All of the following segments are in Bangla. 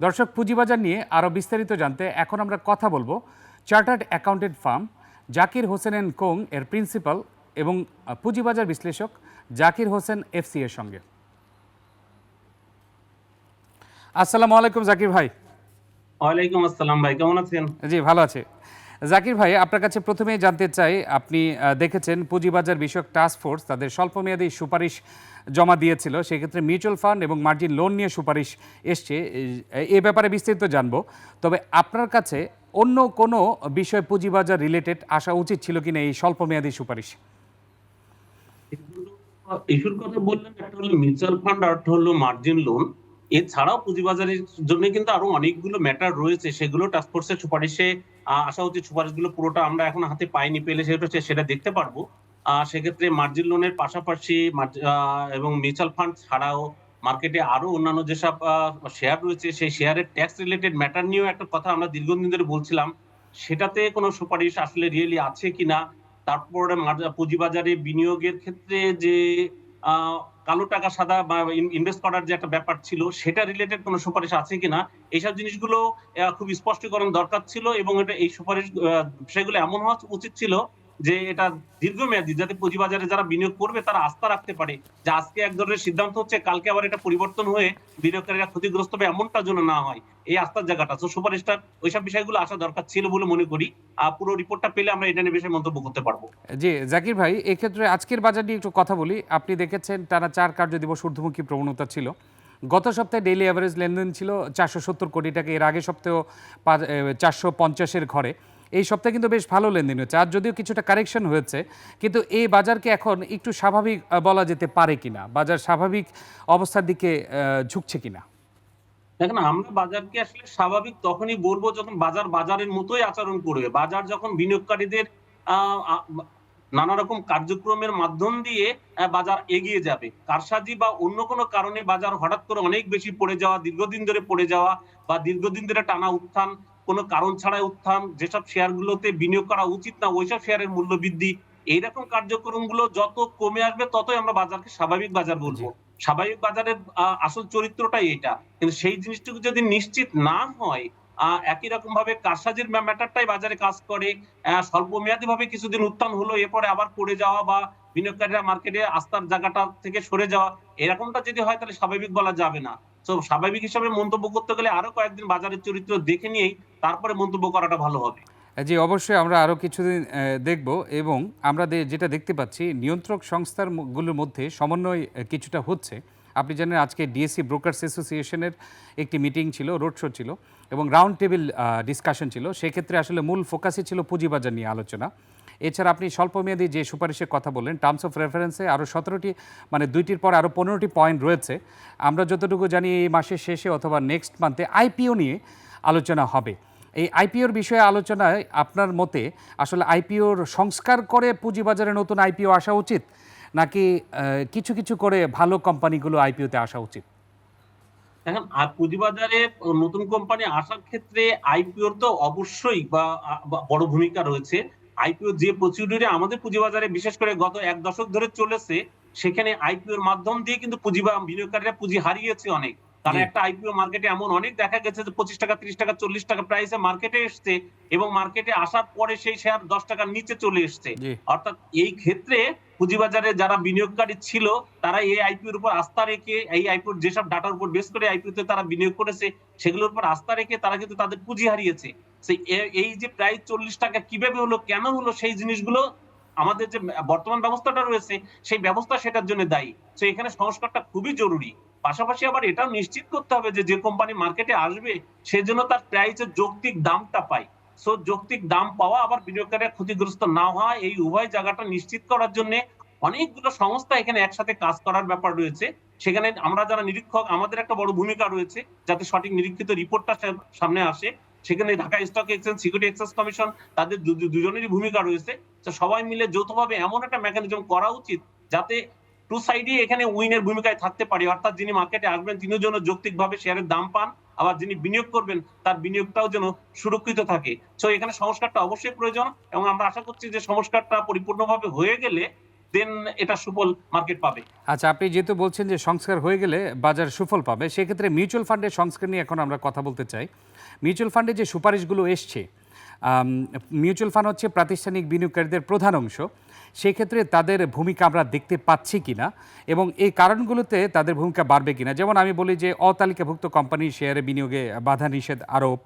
দর্শক পুঁজিবাজার নিয়ে আরও বিস্তারিত জানতে এখন আমরা কথা বলব chartered accountant firm Zakir Hossain and co এর প্রিন্সিপাল এবং পুঁজিবাজার বিশ্লেষক জাকির হোসেন এফসি এর সঙ্গে। আসসালামু আলাইকুম জাকির ভাই। ওয়ালাইকুম আসসালাম ভাই কেমন আছেন? জি ভালো আছে। জাকির ভাই, আপনার কাছে প্রথমেই জানতে চাই, আপনি দেখেছেন পুঁজিবাজার বিষয়ক টাস্ক ফোর্স তাদের স্বল্পমেয়াদী সুপারিশ জমা দিয়েছিল, সেক্ষেত্রে মিউচুয়াল ফান্ড এবং মার্জিন লোন নিয়ে সুপারিশ এসছে এ ব্যাপারে বিস্তারিত জানব। তবে আপনার কাছে অন্য কোনো বিষয় পুঁজিবাজার রিলেটেড আসা উচিত ছিল কিনা এই স্বল্পমেয়াদী সুপারিশ? ইস্যুর কথা বললেন, একটা হলো মিউচুয়াল ফান্ড আর হলো মার্জিন লোন এছাড়াও পুঁজিবাজারের জন্য কিন্তু আরও অনেকগুলো ম্যাটার রয়েছে, সেগুলো টাস্কফোর্সের সুপারিশে আসা উচিত সুপারিশগুলো পুরোটা আমরা এখন হাতে পাইনি, পেলে সেটা সেটা দেখতে পারব। সেক্ষেত্রে মার্জিন লোনের পাশাপাশি এবং মিউচুয়াল ফান্ড ছাড়াও মার্কেটে আরও অন্যান্য যেসব শেয়ার রয়েছে, সেই শেয়ারের ট্যাক্স রিলেটেড ম্যাটার নিয়েও একটা কথা আমরা দীর্ঘদিন ধরে বলছিলাম। সেটাতে কোনো সুপারিশ আসলে রিয়েলি আছে কিনা? তারপরে পুঁজিবাজারে বিনিয়োগের ক্ষেত্রে যে কালো টাকা সাদা বা ইনভেস্ট করার যে একটা ব্যাপার ছিল, সেটা রিলেটেড কোনো সুপারিশ আছে কিনা? এইসব জিনিসগুলো খুব স্পষ্টীকরণ দরকার ছিল এবং এটা এই সুপারিশ সেগুলো এমন হওয়া উচিত ছিল যে এটা দীর্ঘমেয়াদী, যাতে পুঁজিবাজারে যারা বিনিয়োগ করবে তারা আস্থা রাখতে পারে। যে আজকে এক ধরনের সিদ্ধান্ত হচ্ছে, কালকে আবার এটা পরিবর্তন হয়ে বিনিয়োগকারীরা ক্ষতিগ্রস্ত হবে এমনটা যেন না হয়, এই আস্থার জায়গাটা। তো সুপারিশটা, ওইসব বিষয়গুলো আসা দরকার ছিল বলে মনে করি। পুরো রিপোর্টটা পেলে আমরা এটা নিয়ে বিষয়ে মন্তব্য করতে পারব। জি, জাকির ভাই, এক্ষেত্রে আজকের বাজার নিয়ে একটু কথা বলি। আপনি দেখেছেন, টানা চার কার্য দিবস ঊর্ধ্বমুখী প্রবণতা ছিল। গত সপ্তাহে ডেইলি অ্যাভারেজ লেনদেন ছিল চারশো সত্তর কোটি টাকা। এর আগে সপ্তাহেও চারশো পঞ্চাশের ঘরে। এই সপ্তাহে কিন্তু বেশ ভালো লেনদেন হয়েছে। আর যদিও কিছুটা কারেকশন হয়েছে, কিন্তু এই বাজারকে এখন একটু স্বাভাবিক বলা যেতে পারে কিনা? বাজার স্বাভাবিক অবস্থার দিকে ঝুঁকছে কিনা? দেখেন, আমরা বাজারকে আসলে স্বাভাবিক তখনই বলব যখন বাজার বাজারের মতোই আচরণ করবে। বাজার যখন বিনিয়োগকারীদের নানা রকম কার্যক্রমের মাধ্যম দিয়ে বাজার এগিয়ে যাবে। কারসাজি বা অন্য কোনো কারণে বাজার হঠাৎ করে অনেক বেশি পড়ে যাওয়া, দীর্ঘদিন ধরে পড়ে যাওয়া বা দীর্ঘদিন ধরে টানা উত্থান কোনো কারণ ছাড়াই উত্থান যেসব শেয়ারগুলোতে বিনিয়োগ করা উচিত না ওইসব শেয়ারের মূল্য বৃদ্ধি এইরকম কার্যক্রমগুলো যত কমে আসবে ততই আমরা বাজারকে স্বাভাবিক বাজার বলব। স্বাভাবিক বাজারের আসল চরিত্রটাই এটা। কিন্তু সেই জিনিসটুকু যদি নিশ্চিত না হয় একই রকম ভাবে কারসাজির ম্যাটারটাই বাজারে কাজ করে আহ, স্বল্পমেয়াদী ভাবে কিছুদিন উত্থান হলো এরপরে আবার পড়ে যাওয়া বা বিনিয়োগকারীরা মার্কেটে আস্থার জায়গাটা থেকে সরে যাওয়া এরকমটা যদি হয় তাহলে স্বাভাবিক বলা যাবে না। তো স্বাভাবিক হিসাবে মন্তব্য করতে গেলে আরও কয়েকদিন বাজারের চরিত্র দেখে নিয়েই তারপরে মন্তব্য করাটা ভালো হবে। জি, অবশ্যই আমরা আরও কিছুদিন দেখব এবং আমরা যেটা দেখতে পাচ্ছি, নিয়ন্ত্রক সংস্থারগুলোর মধ্যে সমন্বয় কিছুটা হচ্ছে। আপনি জানেন আজকে ডিএসসি ব্রোকার্স অ্যাসোসিয়েশনের একটি মিটিং ছিল রোড শো ছিল এবং রাউন্ড টেবিল ডিসকাশন ছিল। সেক্ষেত্রে আসলে মূল ফোকাসই ছিল পুঁজিবাজার নিয়ে আলোচনা। এছাড়া আপনি স্বল্পমেয়াদী যে সুপারিশের কথা বললেন টার্মস অফ রেফারেন্সে আরও সতেরোটি মানে দুইটির পর আরও পনেরোটি পয়েন্ট রয়েছে। আমরা যতটুকু জানি এই মাসের শেষে অথবা নেক্সট মান্থে আইপিও নিয়ে আলোচনা হবে। এই আইপিওর বিষয়ে আলোচনায় আপনার মতে আসলে আইপিওর সংস্কার করে পুঁজিবাজারে নতুন আইপিও আসা উচিত, নাকি কিছু কিছু করে ভালো কোম্পানিগুলো আইপিওতে আসা উচিত? এখন আর পুঁজিবাজারে নতুন কোম্পানি আসার ক্ষেত্রে আইপিওর তো অবশ্যই বা বড় ভূমিকা রয়েছে। আইপিও যে প্রসিডিউরে আমাদের পুঁজিবাজারে বিশেষ করে গত এক দশক ধরে চলেছে সেখানে আইপিওর মাধ্যম দিয়ে কিন্তু পুঁজি বা বিনিয়োগকারীরা পুঁজি হারিয়েছে অনেক। কারণ একটা আইপিও মার্কেটে এমন অনেক দেখা গেছে যে পঁচিশ টাকা ত্রিশ টাকা চল্লিশ টাকা প্রাইসে মার্কেটে এসছে এবং মার্কেটে আসার পরে সেই শেয়ার দশ টাকার নিচে চলে এসছে। অর্থাৎ এই ক্ষেত্রে পুঁজিবাজারে যারা বিনিয়োগকারী ছিল, তারা এই আইপিওর উপর আস্থা রেখে, এই আইপিওর যেসব ডাটার উপর বেস করে আইপিওতে তারা বিনিয়োগ করেছে, সেগুলোর উপর আস্থা রেখে তারা কিন্তু তাদের পুঁজি হারিয়েছে। সেই এই যে প্রায় চল্লিশ টাকা কীভাবে হলো, কেন হলো, সেই জিনিসগুলো আমাদের যে বর্তমান ব্যবস্থাটা রয়েছে, সেই ব্যবস্থা সেটার জন্য দায়ী। তো এখানে সংস্কারটা খুবই জরুরি। পাশাপাশি আবার এটাও নিশ্চিত করতে হবে যে যে কোম্পানি মার্কেটে আসবে সেজন্য তার প্রাইসের যৌক্তিক দামটা পায়। সো যৌক্তিক দাম পাওয়া আবার বিনিয়োগকারীরা ক্ষতিগ্রস্ত না হওয়া এই উভয় জায়গাটা নিশ্চিত করার জন্য অনেকগুলো সংস্থা এখানে একসাথে কাজ করার ব্যাপার রয়েছে। সেখানে আমরা যারা নিরীক্ষক, আমাদের একটা বড় ভূমিকা রয়েছে যাতে সঠিক নিরীক্ষিত রিপোর্টটা সামনে আসে। সেখানে Dhaka stock exchange, security exchange commission তাদের দুজনেরই ভূমিকা রয়েছে। তো সবাই মিলে যৌথভাবে এমন একটা মেকানিজম করা উচিত যাতে টু সাইডই এখানে উইনের ভূমিকায় থাকতে পারে। অর্থাৎ যিনি মার্কেটে আসবেন, তিনিও যেন যৌক্তিকভাবে শেয়ারের দাম পান। আবার যিনি বিনিয়োগ করবেন, তার বিনিয়োগটাও যেন সুরক্ষিত থাকে। তো এখানে সংস্কারটা অবশ্যই প্রয়োজন এবং আমরা আশা করছি যে সংস্কারটা পরিপূর্ণভাবে হয়ে গেলে দেন এটা সুফল মার্কেট পাবে। আচ্ছা আপনি যেহেতু বলছেন যে সংস্কার হয়ে গেলে বাজার সুফল পাবে, সেক্ষেত্রে মিউচুয়াল ফান্ডের সংস্কার নিয়ে এখন আমরা কথা বলতে চাই। মিউচুয়াল ফান্ডে যে সুপারিশগুলো এসছে মিউচুয়াল ফান্ড হচ্ছে প্রাতিষ্ঠানিক বিনিয়োগকারীদের প্রধান অংশ। সেক্ষেত্রে তাদের ভূমিকা আমরা দেখতে পাচ্ছি কিনা এবং এই কারণগুলোতে তাদের ভূমিকা বাড়বে কিনা। যেমন আমি বলি যে অতালিকাভুক্ত কোম্পানির শেয়ারে বিনিয়োগে বাধা নিষেধ আরোপ।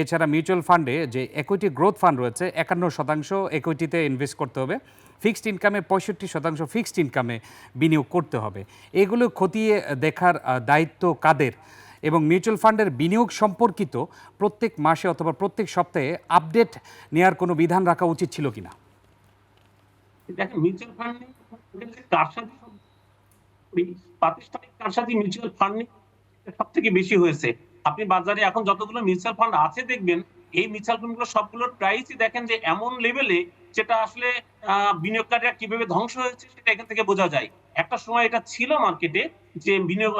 এছাড়া মিউচুয়াল ফান্ডে যে একুইটি গ্রোথ ফান্ড রয়েছে, একান্ন শতাংশ একুইটিতে ইনভেস্ট করতে হবে। ফিক্সড ইনকামে পঁয়ষট্টি শতাংশ ফিক্সড ইনকামে বিনিয়োগ করতে হবে। এগুলো খতিয়ে দেখার দায়িত্ব কাদের? এবং মিউচুয়াল ফান্ডের বিনিয়োগ সম্পর্কিত প্রত্যেক মাসে অথবা প্রত্যেক সপ্তাহে আপডেট নেওয়ার কোনো বিধান রাখা উচিত ছিল কিনা? দেখেন, মিউচুয়াল ফান্ড প্রাতিষ্ঠানিক কারসাজি মিউচুয়াল ফান্ড সব থেকে বেশি হয়েছে। আপনি বাজারে এখন যতগুলো মিউচুয়াল ফান্ড আছে দেখবেন, এই মিউচুয়াল ফান্ডগুলো সবগুলোর প্রাইসই দেখেন যে এমন লেভেলে যেটা আসলে বিনিয়োগকারীরা কীভাবে ধ্বংস হয়েছে সেটা এখান থেকে বোঝা যায়। একটা সময় এটা ছিল মার্কেটে যে বিনিয়োগ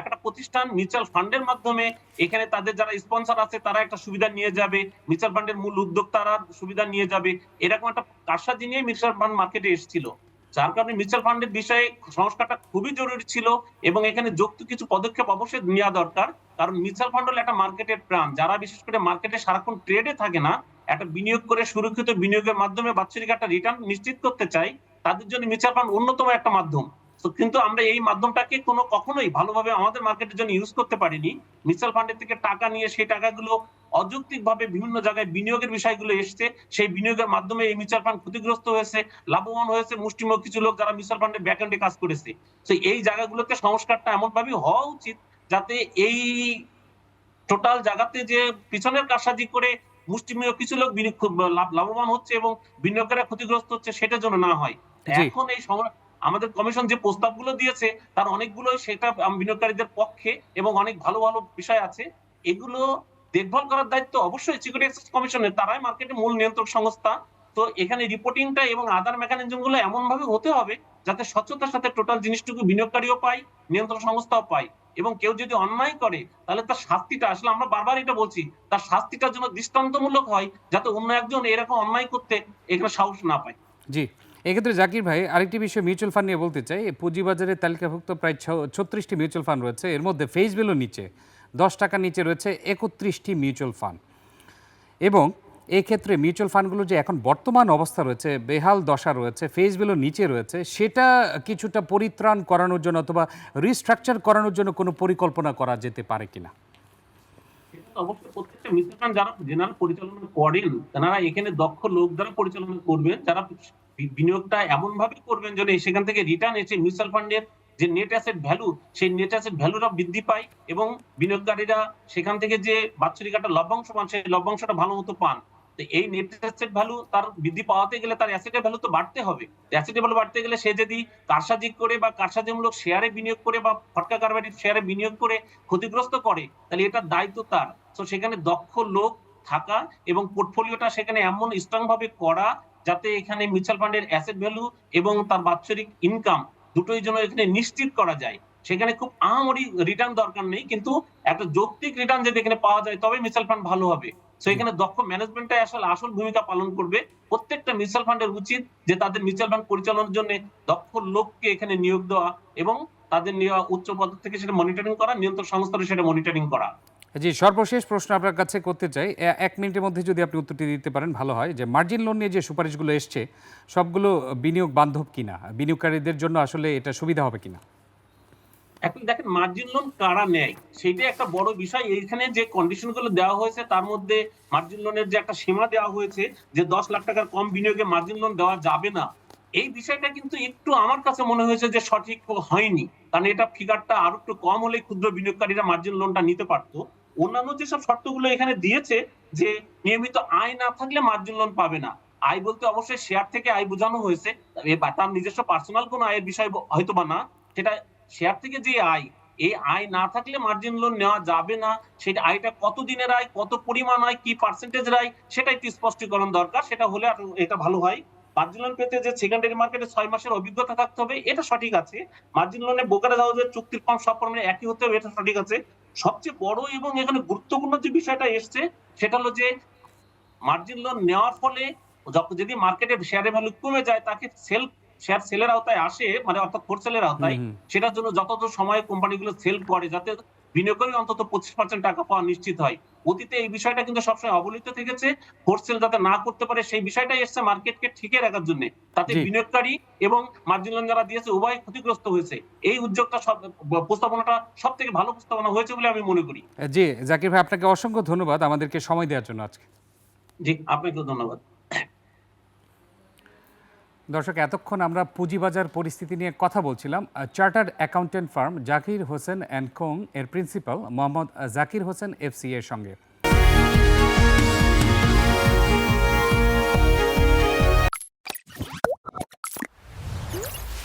একটা প্রতিষ্ঠান মিউচুয়াল ফান্ডের মাধ্যমে এখানে তাদের যারা স্পন্সর আছে তারা একটা সুবিধা নিয়ে যাবে। মিউচুয়াল ফান্ডের মূল উদ্যোক্তারা সুবিধা নিয়ে যাবে। এরকম একটা কারসাজি নিয়ে মিউচুয়াল ফান্ড মার্কেটে এসেছিল। যার কারণে মিউচুয়াল ফান্ডের বিষয়ে সংস্কারটা খুবই জরুরি ছিল এবং এখানে যুক্ত কিছু পদক্ষেপ অবশ্যই নেওয়া দরকার। কারণ মিউচুয়াল ফান্ড হলো একটা মার্কেটের প্রাণ। যারা বিশেষ করে মার্কেটে সারাক্ষণ ট্রেডে থাকে না, একটা বিনিয়োগ করে সুরক্ষিত বিনিয়োগের মাধ্যমে বাৎসরিক একটা রিটার্ন নিশ্চিত করতে চাই তাদের জন্য মিউচুয়াল ফান্ড অন্যতম একটা মাধ্যম। তো কিন্তু আমরা এই মাধ্যমটাকে কোনো কখনোই ভালোভাবে আমাদের মার্কেটের জন্য ইউজ করতে পারিনি। মিউচুয়াল ফান্ডের থেকে টাকা নিয়ে সেই টাকাগুলো অযৌক্তিক ভাবে বিভিন্ন জায়গায় বিনিয়োগের বিষয়গুলো এসছে। সেই বিনিয়োগের মাধ্যমে এই মিউচুয়াল ফান্ড ক্ষতিগ্রস্ত হয়েছে, লাভবান হয়েছে, মুষ্টিমেয় কিছু লোক যারা মিউচুয়াল ফান্ডের ব্যাকএন্ডে কাজ করেছে। তো এই জায়গাগুলোতে সংস্কারটা এমন ভাবে হওয়া উচিত যাতে এই টোটাল জায়গাতে যে পিছনের কারসাজি করে মুষ্টিমেয় কিছু লোক লাভবান হচ্ছে এবং বিনিয়োগকারীরা ক্ষতিগ্রস্ত হচ্ছে সেটার জন্য না হয়। এখন এই আমাদের কমিশন যে প্রস্তাবগুলো দিয়েছে তার অনেকগুলো সেটা বিনিয়োগকারীদের পক্ষে এবং অনেক ভালো ভালো বিষয় আছে। এগুলো দেখভাল করার দায়িত্ব অবশ্যই সিকিউরিটি এক্সচেঞ্জ কমিশনের তারাই মার্কেটে মূল নিয়ন্ত্রক সংস্থা। তো এখানে রিপোর্টিংটা এবং আদার মেকানিজমগুলো এমন ভাবে হতে হবে যাতে স্বচ্ছতার সাথে টোটাল জিনিসটুকু বিনিয়োগকারীও পায় নিয়ন্ত্রণ সংস্থাও পায় এবং কেউ যদি অন্যায় করে তাহলে তার শাস্তিটা আসলে আমরা বারবার এটা বলছি তার শাস্তিটা যেন দৃষ্টান্তমূলক হয় যাতে অন্য একজন এরকম অন্যায় করতে এখানে সাহস না পায়। জি। এক্ষেত্রে জাকির ভাই, আরেকটি বিষয় মিউচুয়াল ফান্ড নিয়ে বলতে চাই। পুঁজিবাজারে তালিকাভুক্ত প্রায় ছত্রিশটি মিউচুয়াল ফান্ড রয়েছে। এর মধ্যে ফেস ভ্যালু নিচে, দশ টাকার নিচে রয়েছে একত্রিশটি মিউচুয়াল ফান্ড এবং এক্ষেত্রে মিউচুয়াল ফান্ডগুলো যে এখন বর্তমান অবস্থা রয়েছে, বেহাল দশা রয়েছে ফেস ভ্যালু নিচে রয়েছে, সেটা কিছুটা পরিত্রাণ করানোর জন্য অথবা রিস্ট্রাকচার করানোর জন্য কোনো পরিকল্পনা করা যেতে পারে কিনা? অবশ্যই প্রত্যেকটা মিউচুয়াল ফান্ড যারা জেনারেল পরিচালনা করেন, তারা এখানে দক্ষ লোক দ্বারা পরিচালনা করবেন যারা বিনিয়োগটা এমন ভাবে করবেন যেন সেখান থেকে রিটার্ন এসে মিউচুয়াল ফান্ডের যে নেট অ্যাসেট ভ্যালু সেই নেট অ্যাসেট ভ্যালুটা বৃদ্ধি পায় এবং বিনিয়োগকারীরা সেখান থেকে যে বাৎসরিক একটা লভ্যাংশ পান, সেই লভ্যাংশটা ভালো মতো পান। তো এই নেট অ্যাসেট ভ্যালু তার বৃদ্ধি পাওয়াতে গেলে তার অ্যাসেটের ভ্যালু তো বাড়তে হবে। অ্যাসেটের ভ্যালু বাড়তে গেলে সে যদি কারসাজি করে বা কারসাজিমূলক শেয়ারে বিনিয়োগ করে বা ফটকা কারবারি শেয়ারে বিনিয়োগ করে ক্ষতিগ্রস্ত করে, তাহলে এটার দায়িত্ব তার। তো সেখানে দক্ষ লোক থাকা এবং পোর্টফোলিওটা সেখানে এমন স্ট্রং ভাবে করা যাতে এখানে মিউচুয়াল ফান্ডের অ্যাসেট ভ্যালু এবং তার বাৎসরিক ইনকাম দুটোই যেন এখানে নিশ্চিত করা যায়। সেখানে খুব আহামরি রিটার্ন দরকার নেই, কিন্তু একটা যৌক্তিক রিটার্ন যদি এখানে পাওয়া যায় তবে মিউচুয়াল ফান্ড ভালো হবে। তো এখানে দক্ষ ম্যানেজমেন্টটাই আসলে আসল ভূমিকা পালন করবে। প্রত্যেকটা মিউচুয়াল ফান্ডের উচিত যে তাদের মিউচুয়াল ফান্ড পরিচালনার জন্য দক্ষ লোককে এখানে নিয়োগ দেওয়া এবং তাদের নেওয়া উচ্চ পদ থেকে সেটা মনিটরিং করা নিয়ন্ত্রণ সংস্থার সেটা মনিটরিং করা। জি, সর্বশেষ প্রশ্ন আপনার কাছে করতে চাই। এক মিনিটের মধ্যে যদি আপনি উত্তরটি দিতে পারেন, ভালো হয়। যে মার্জিন লোন নিয়ে যে সুপারিশগুলো এসছে, সবগুলো বিনিয়োগ বান্ধব কিনা? বিনিয়োগকারীদের জন্য আসলে এটা সুবিধা হবে কিনা? এখন দেখেন, মার্জিন লোন কারা নেয়? সেটা একটা বড় বিষয়। এইখানে যে কন্ডিশনগুলো দেওয়া হয়েছে, তার মধ্যে মার্জিন লোনের যে একটা সীমা দেওয়া হয়েছে, যে দশ লাখ টাকার কম বিনিয়োগে মার্জিন লোন দেওয়া যাবে না, এই বিষয়টা কিন্তু একটু আমার কাছে মনে হয়েছে যে সঠিক হয়নি। কারণ এটা ফিগারটা আরও একটু কম হলে ক্ষুদ্র বিনিয়োগকারীরা মার্জিন লোনটা নিতে পারতো। অন্যান্য যেসব শর্তগুলো এখানে দিয়েছে যে নিয়মিত আয় না থাকলে মার্জিন লোন পাবে না। আয় বলতে অবশ্যই শেয়ার থেকে আয় বোঝানো হয়েছে। তার নিজস্ব পার্সোনাল কোনো আয়ের বিষয় হয়তো বা না। সেটা শেয়ার থেকে যে আয়, এই আয় না থাকলে মার্জিন লোন নেওয়া যাবে না। সেটা আয়টা কত দিনের আয়, কত পরিমাণ আয়, কি পার্সেন্টেজ আয় সেটা একটু স্পষ্টীকরণ দরকার। সেটা হলে এটা ভালো হয়। মার্জিন লোন পেতে যে সেকেন্ডারি মার্কেটে ছয় মাসের অভিজ্ঞতা থাকতে হবে, এটা সঠিক আছে। মার্জিন লোনে বোকারে হাউসের চুক্তির কম সব একই হতে হবে, এটা সঠিক আছে। সবচেয়ে বড় এবং এখানে গুরুত্বপূর্ণ যে বিষয়টা এসছে সেটা হলো যে মার্জিন লোন নেওয়ার ফলে যদি মার্কেটে শেয়ারের ভ্যালু কমে যায় তাকে সেল শেয়ার সেলের আওতায় আসে মানে অর্থাৎ ফোর সেলের আওতায়। সেটার জন্য যতদূর সময় কোম্পানিগুলো সেল করে যাতে বিনিয়োগকারী অন্তত পঁচিশ পার্সেন্ট টাকা পাওয়া নিশ্চিত হয়। অতীতে এই বিষয়টা কিন্তু সবসময় অবহেলিত থেকেছে। ফোর সেল যাতে না করতে পারে সেই বিষয়টাই এসছে মার্কেটকে ঠিকই রাখার জন্য। তাতে বিনিয়োগকারী এবং মার্জিন লোন যারা দিয়েছে উভয় ক্ষতিগ্রস্ত হয়েছে। এই উদ্যোগটা সব প্রস্তাবনাটা সব থেকে ভালো প্রস্তাবনা হয়েছে বলে আমি মনে করি। জি জাকির ভাই আপনাকে অসংখ্য ধন্যবাদ আমাদেরকে সময় দেওয়ার জন্য আজকে। জি আপনাকেও ধন্যবাদ। দর্শক, এতক্ষণ আমরা পুঁজিবাজার পরিস্থিতি নিয়ে কথা বলছিলাম। Chartered accountant firm Zakir Hossain and co এর প্রিন্সিপাল মোহাম্মদ জাকির হোসেন এফসি এর সঙ্গে।